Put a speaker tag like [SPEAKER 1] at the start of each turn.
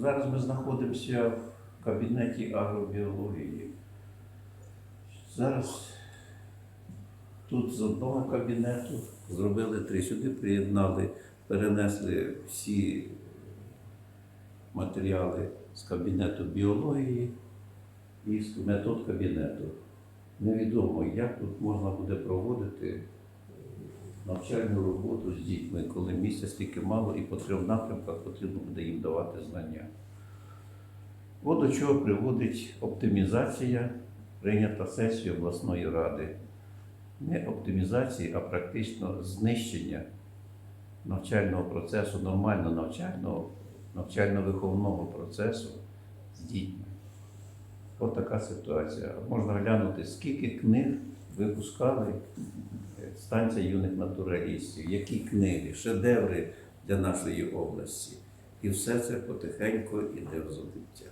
[SPEAKER 1] Зараз ми знаходимося в кабінеті агробіології. Зараз тут з одного кабінету зробили три сюди, приєднали, перенесли всі матеріали з кабінету біології і з метод кабінету. Невідомо, як тут можна буде проводити навчальну роботу з дітьми, місця стільки мало і по трьом напрямках потрібно буде їм давати знання. От до чого приводить оптимізація, прийнята сесією обласної ради. Не оптимізації, а практично знищення навчального процесу, нормально навчального, навчально-виховного процесу з дітьми. От така ситуація. Можна глянути, скільки книг випускали станція юних натуралістів, які книги, шедеври для нашої області. І все це потихеньку йде в забуття.